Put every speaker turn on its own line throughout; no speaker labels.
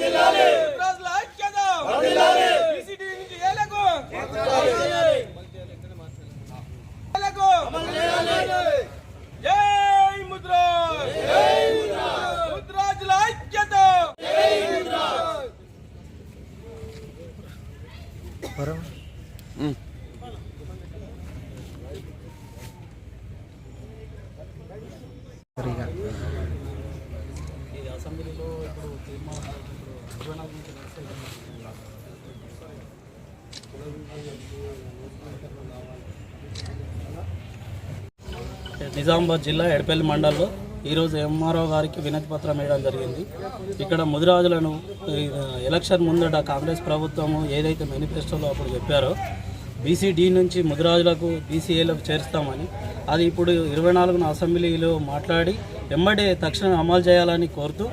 ముద్రాజుల ఐక్యత బీసీడీ నుంచి ఏలకు ఏలకు జై ముద్రాజ్ ముద్రాజుల ఐక్యత
నిజామాబాద్ జిల్లా ఎడపల్లి మండల్లో ఈరోజు ఎంఆర్ఓ గారికి వినతి పత్రం వేయడం జరిగింది. ఇక్కడ ముదిరాజులను ఎలక్షన్ ముందట కాంగ్రెస్ ప్రభుత్వము ఏదైతే మేనిఫెస్టోలో అప్పుడు చెప్పారో బీసీడీ నుంచి ముదిరాజులకు బీసీఏలకు చేరుస్తామని అది ఇప్పుడు ఇరవై నాలుగున అసెంబ్లీలో మాట్లాడి వెంబడే తక్షణం అమలు చేయాలని కోరుతూ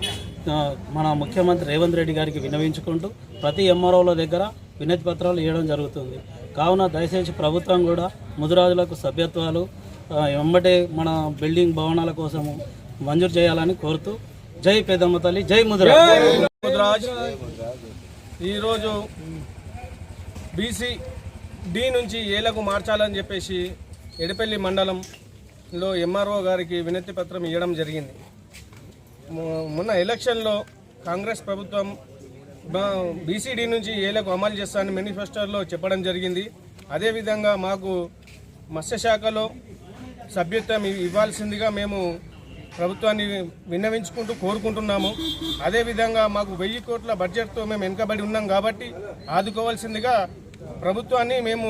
మన ముఖ్యమంత్రి రేవంత్ రెడ్డి గారికి వినవించుకుంటూ ప్రతి ఎంఆర్ఓల దగ్గర వినతి పత్రాలు ఇవ్వడం జరుగుతుంది. కావున దయచేసి ప్రభుత్వం కూడా ముదురాజులకు సభ్యత్వాలు వెంబటే మన బిల్డింగ్ భవనాల కోసము మంజూరు చేయాలని కోరుతూ జై పెద్దమ్మ తల్లి జై ముదురాజ్.
ఈరోజు బీసీ డి నుంచి ఏలకు మార్చాలని చెప్పేసి ఎడపల్లి మండలంలో ఎంఆర్ఓ గారికి వినతి పత్రం ఇవ్వడం జరిగింది. మొన్న ఎలక్షన్లో కాంగ్రెస్ ప్రభుత్వం బీసీడీ నుంచి ఏలకు అమలు చేస్తానని మేనిఫెస్టోలో చెప్పడం జరిగింది. అదేవిధంగా మాకు మత్స్యశాఖలో సభ్యత్వం ఇవ్వాల్సిందిగా మేము ప్రభుత్వాన్ని విన్నవించుకుంటూ కోరుకుంటున్నాము. అదేవిధంగా మాకు వెయ్యి కోట్ల బడ్జెట్తో మేము వెనుకబడి ఉన్నాం కాబట్టి ఆదుకోవాల్సిందిగా ప్రభుత్వాన్ని మేము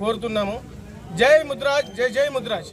కోరుతున్నాము. జై ముద్రాజ్ జై జై ముద్రాజ్.